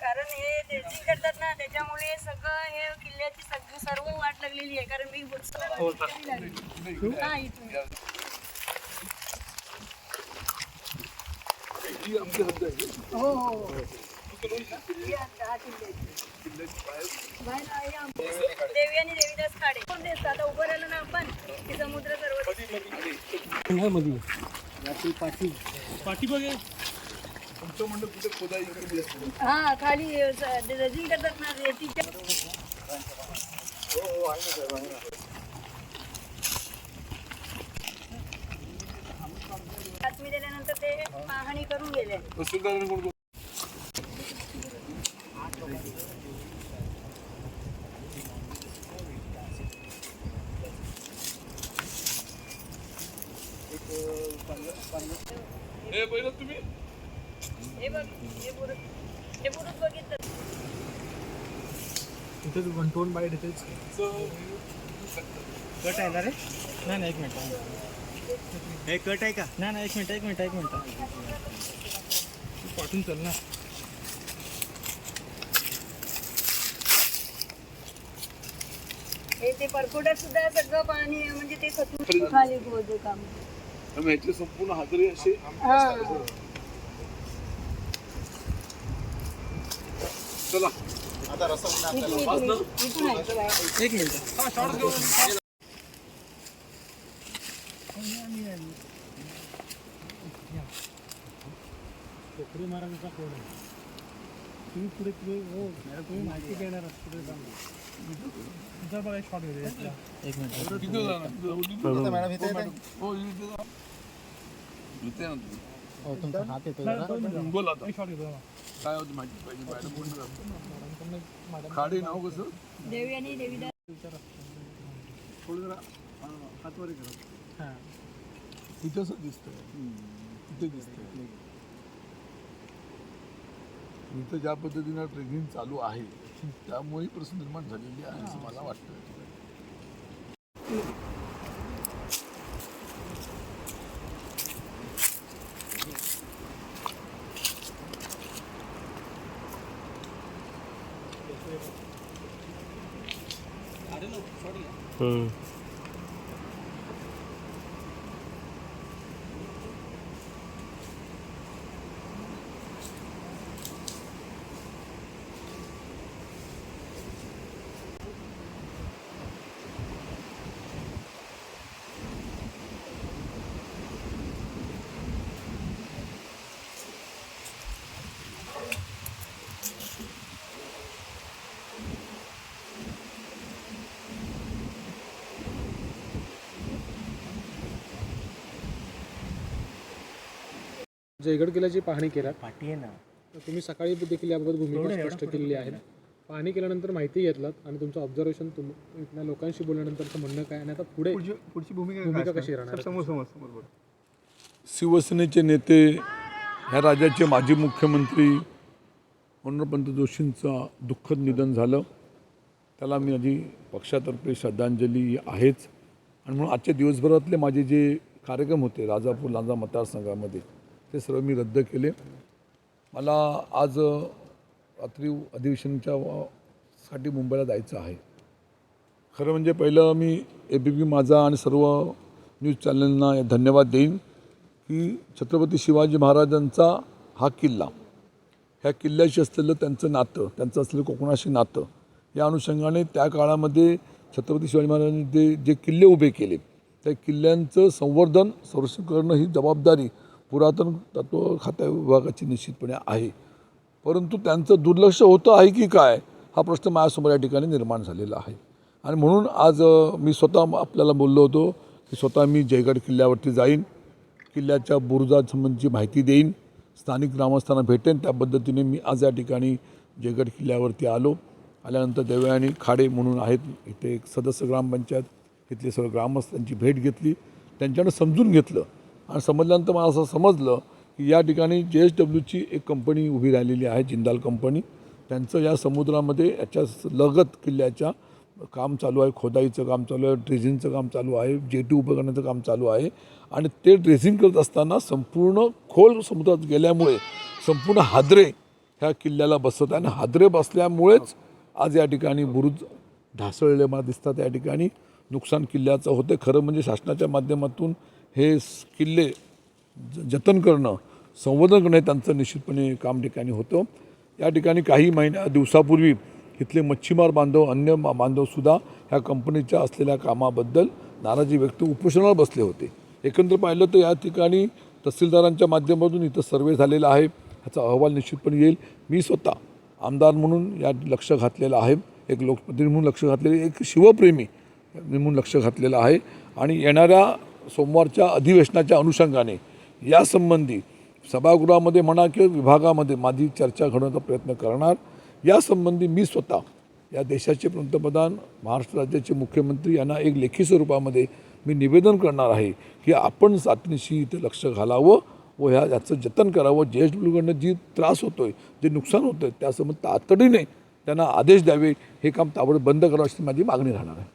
कारण हे ड्रेसिंग करतात ना त्याच्यामुळे सगळं हे किल्ल्याची सगळी सर्व वाट लागलेली आहे. कारण मी हा हो हो देवी आणि देवीदास खाडे कोण दिसतं आता उभं राहिलं ना आपण की समुद्र सर्व हा खाली रजिंग करतात ना रेतीच्या बातमी दिल्यानंतर ते पाहणी करून गेले. हे बघ हे पुरुष हे पुरुष बघितलं. इथेच वन टोन बाईट इथेच कट आहे ना रे? नाही नाही एक मिनिट. हे कट आहे का? नाही नाही एक मिनिट एक मिनिट एक मिनिट. पाठवून चल ना. हे ते परकोटात सुद्धा सगळं पाणी म्हणजे ते सतून खाली बोलतो काम याचे संपूर्ण हादरे असे हा. चला. एक मिनिट. कोकरे महाराजांचा कोण आहे? तुम्ही पुढे तुम्ही हो मॅडम तुम्ही माहिती देणार आहात पुढे जाऊन. तुझा बघा शॉर्ट घेऊ एक मिनिट. जा. मॅडम. इथे हो इथे ना. हो तुमचा हात येतो बोल आता शॉर्ट घेतो काय होती माहिती पाहिजे मॅडम खाडे नाव कसं? देवी आणि देवीदास थोडं जरा हातवारे करा. इथंच दिसतंय. इथे दिसतंय. इथं ज्या पद्धतीनं ट्रेनिंग चालू आहे त्यामुळे प्रश्न निर्माण झालेली आहे असं मला वाटतं. I don't know. Sorry. Hmm. Jaigad किल्ल्याची पाहणी केल्यात पाठी आहे ना. तर तुम्ही सकाळी देखील याबाबत भूमिका स्पष्ट केलेली आहे. पाहणी केल्यानंतर माहिती घेतलात आणि तुमचं ऑब्झर्वेशन तुम इथल्या लोकांशी बोलल्यानंतरचं म्हणणं काय? आणि आता पुढे पुढची पुढची भूमिका भूमिका कशी राहणार आहे? समोर समोर समोर बोल. शिवसेनेचे नेते ह्या राज्याचे माजी मुख्यमंत्री मनोहरपंत जोशींचं दुःखद निधन झालं. त्याला मी आधी पक्षातर्फे श्रद्धांजली आहेच. आणि म्हणून आजच्या दिवसभरातले माझे जे कार्यक्रम होते राजापूर लांजा मतदारसंघामध्ये ते सर्व मी रद्द केले. मला आज रात्री अधिवेशनच्या साठी मुंबईला जायचं आहे. खरं म्हणजे पहिलं मी ए बी पी माझा आणि सर्व न्यूज चॅनलना धन्यवाद देईन की छत्रपती शिवाजी महाराजांचा हा किल्ला ह्या किल्ल्याशी असलेलं त्यांचं नातं त्यांचं असलेलं कोकणाशी नातं या अनुषंगाने त्या काळामध्ये छत्रपती शिवाजी महाराजांनी जे जे किल्ले उभे केले त्या किल्ल्यांचं संवर्धन संरक्षण करणं ही जबाबदारी पुरातन तत्व खात्या विभागाची निश्चितपणे आहे. परंतु त्यांचं दुर्लक्ष होतं आहे की काय? हा प्रश्न माझ्यासमोर या ठिकाणी निर्माण झालेला आहे. आणि म्हणून आज मी स्वतः आपल्याला बोललो होतो की स्वतः मी जयगड किल्ल्यावरती जाईन किल्ल्याच्या बुरुजासंबंधीची माहिती देईन स्थानिक ग्रामस्थांना भेटेन. त्या पद्धतीने मी आज या ठिकाणी जयगड किल्ल्यावरती आलो. आल्यानंतर देवयानी खाडे म्हणून आहेत इथे एक सदस्य ग्रामपंचायत इथले सर्व ग्रामस्थांची भेट घेतली. त्यांच्याकडे समजून घेतलं आणि समजल्यानंतर मला असं समजलं की या ठिकाणी जे एस डब्ल्यूची एक कंपनी उभी राहिलेली आहे जिंदाल कंपनी. त्यांचं या समुद्रामध्ये याच्या लगत किल्ल्याच्या काम चालू आहे खोदाईचं काम चालू आहे ड्रेझिंगचं काम चालू आहे जेटी उपकरणाचं काम चालू आहे. आणि ते ड्रेझिंग करत असताना संपूर्ण खोल समुद्रात गेल्यामुळे संपूर्ण हादरे ह्या किल्ल्याला बसत आहे आणि हादरे बसल्यामुळेच आज या ठिकाणी बुरुज ढासळले मला दिसतात. या ठिकाणी नुकसान किल्ल्याचं होते. खरं म्हणजे शासनाच्या माध्यमातून हे किल्ले ज- जतन करणं संवर्धन करणं हे त्यांचं निश्चितपणे काम ठिकाणी होतं. या ठिकाणी काही महिन्या दिवसापूर्वी इथले मच्छीमार बांधव अन्य बांधवसुद्धा ह्या कंपनीच्या असलेल्या कामाबद्दल नाराजी व्यक्त उपोषणावर बसले होते. एकंदर पाहिलं तर या ठिकाणी तहसीलदारांच्या माध्यमातून इथं सर्वे झालेला आहे. ह्याचा अहवाल निश्चितपणे येईल. मी स्वतः आमदार म्हणून या लक्ष घातलेलं आहे. एक लोकप्रतिनिधी म्हणून लक्ष घातलेले एक शिवप्रेमी म्हणून लक्ष घातलेलं आहे. आणि येणाऱ्या सोमवारच्या अधिवेशनाच्या अनुषंगाने यासंबंधी सभागृहामध्ये म्हणा किंवा विभागामध्ये माझी चर्चा घडवण्याचा प्रयत्न करणार. यासंबंधी मी स्वतः या देशाचे पंतप्रधान महाराष्ट्र राज्याचे मुख्यमंत्री यांना एक लेखी स्वरूपामध्ये मी निवेदन करणार आहे की आपण सातनीशी इथे लक्ष घालावं व ह्या याचं जतन करावं. जे एच डब्ल्यूकडनं जी त्रास होतो आहे जे नुकसान होतं आहे त्यासंबंध तातडीने त्यांना आदेश द्यावे. हे काम ताबड बंद करावं अशी माझी मागणी राहणार आहे.